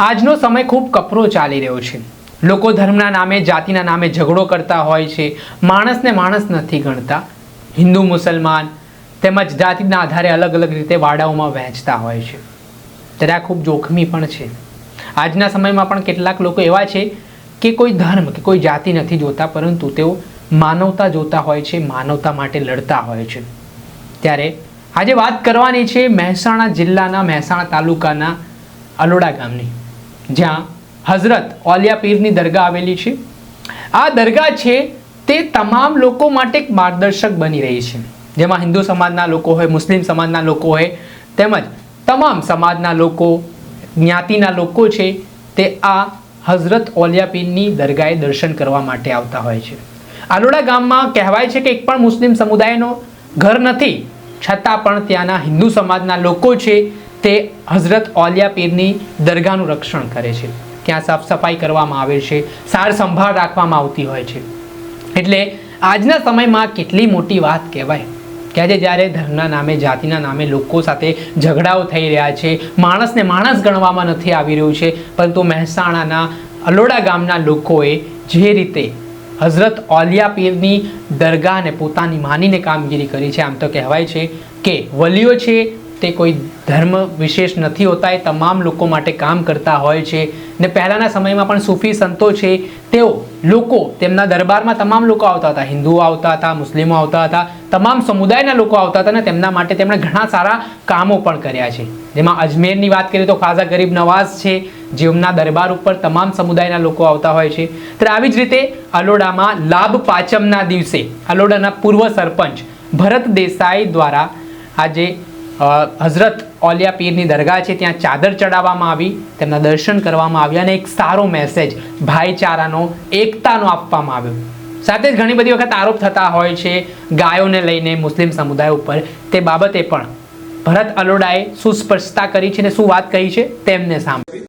આજનો સમય ખૂબ કપરો ચાલી રહ્યો છે. લોકો ધર્મના નામે, જાતિના નામે ઝઘડો કરતા હોય છે. માણસને માણસ નથી ગણતા. હિન્દુ, મુસલમાન તેમજ જાતિના આધારે અલગ અલગ રીતે વાડાઓમાં વહેંચતા હોય છે. ત્યારે આ ખૂબ જોખમી પણ છે. આજના સમયમાં પણ કેટલાક લોકો એવા છે કે કોઈ ધર્મ, કે કોઈ જાતિ નથી જોતા, પરંતુ તેઓ માનવતા જોતા હોય છે, માનવતા માટે લડતા હોય છે. ત્યારે આજે વાત કરવાની છે મહેસાણા જિલ્લાના મહેસાણા તાલુકાના અલોડા ગામની. જ્યાં હઝરત ઓલિયા પીરની દરગાહ આવેલી છે. આ દરગાહ છે તે તમામ લોકો માટે એક માર્ગદર્શક બની રહી છે. જેમાં હિન્દુ સમાજના લોકો હોય, મુસ્લિમ સમાજના લોકો હોય, તેમજ તમામ સમાજના લોકો, જ્ઞાતિના લોકો છે તે આ હઝરત ઓલિયા પીરની દરગાહે દર્શન કરવા માટે આવતા હોય છે. આલોડા ગામમાં કહેવાય છે કે એક પણ મુસ્લિમ સમુદાયનો ઘર નથી. છતાં પણ ત્યાંના હિન્દુ સમાજના લોકો છે તે હઝરત ઓલિયા પીરની દરગાહનું રક્ષણ કરે છે. ત્યાં સાફ સફાઈ કરવામાં આવે છે, સાર સંભાળ રાખવામાં આવતી હોય છે. એટલે આજના સમયમાં કેટલી મોટી વાત કહેવાય કે આજે જ્યારે ધર્મના નામે, જાતિના નામે લોકો સાથે ઝઘડાઓ થઈ રહ્યા છે, માણસને માણસ ગણવામાં નથી આવી રહ્યું છે, પરંતુ મહેસાણાના અલોડા ગામના લોકોએ જે રીતે હઝરત ઓલિયા પીરની દરગાહને પોતાની માનીને કામગીરી કરી છે, આમ તો કહેવાય છે કે વલીઓ છે તે કોઈ ધર્મ વિશેષ નથી હોતા, એ તમામ લોકો માટે કામ કરતા હોય છે. ને પહેલાંના સમયમાં પણ સૂફી સંતો છે, તેઓ લોકો તેમના દરબારમાં તમામ લોકો આવતા હતા. હિન્દુઓ આવતા હતા, મુસ્લિમો આવતા હતા, તમામ સમુદાયના લોકો આવતા હતા અને તેમના માટે તેમણે ઘણા સારા કામો પણ કર્યા છે. જેમાં અજમેરની વાત કરીએ તો ખાઝા ગરીબ નવાઝ છે, જેમના દરબાર ઉપર તમામ સમુદાયના લોકો આવતા હોય છે. ત્યારે આવી જ રીતે અલોડામાં લાભ પાંચમના દિવસે, અલોડાના પૂર્વ સરપંચ ભરત દેસાઈ દ્વારા આજે હઝરત ઓલિયા પીરની દરગાહ છે, ત્યાં ચાદર ચડાવવામાં આવી, તેમના દર્શન કરવામાં આવ્યા અને એક સારો મેસેજ ભાઈચારાનો, એકતાનો આપવામાં આવ્યો. સાથે જ ઘણી બધી વખત આરોપ થતા હોય છે, ગાયોને લઈને મુસ્લિમ સમુદાય ઉપર, તે બાબતે પણ. ભરત અલોડાએ શું સ્પષ્ટતા કરી છે અને શું વાત કહી છે? તેમને સાંભળ્યું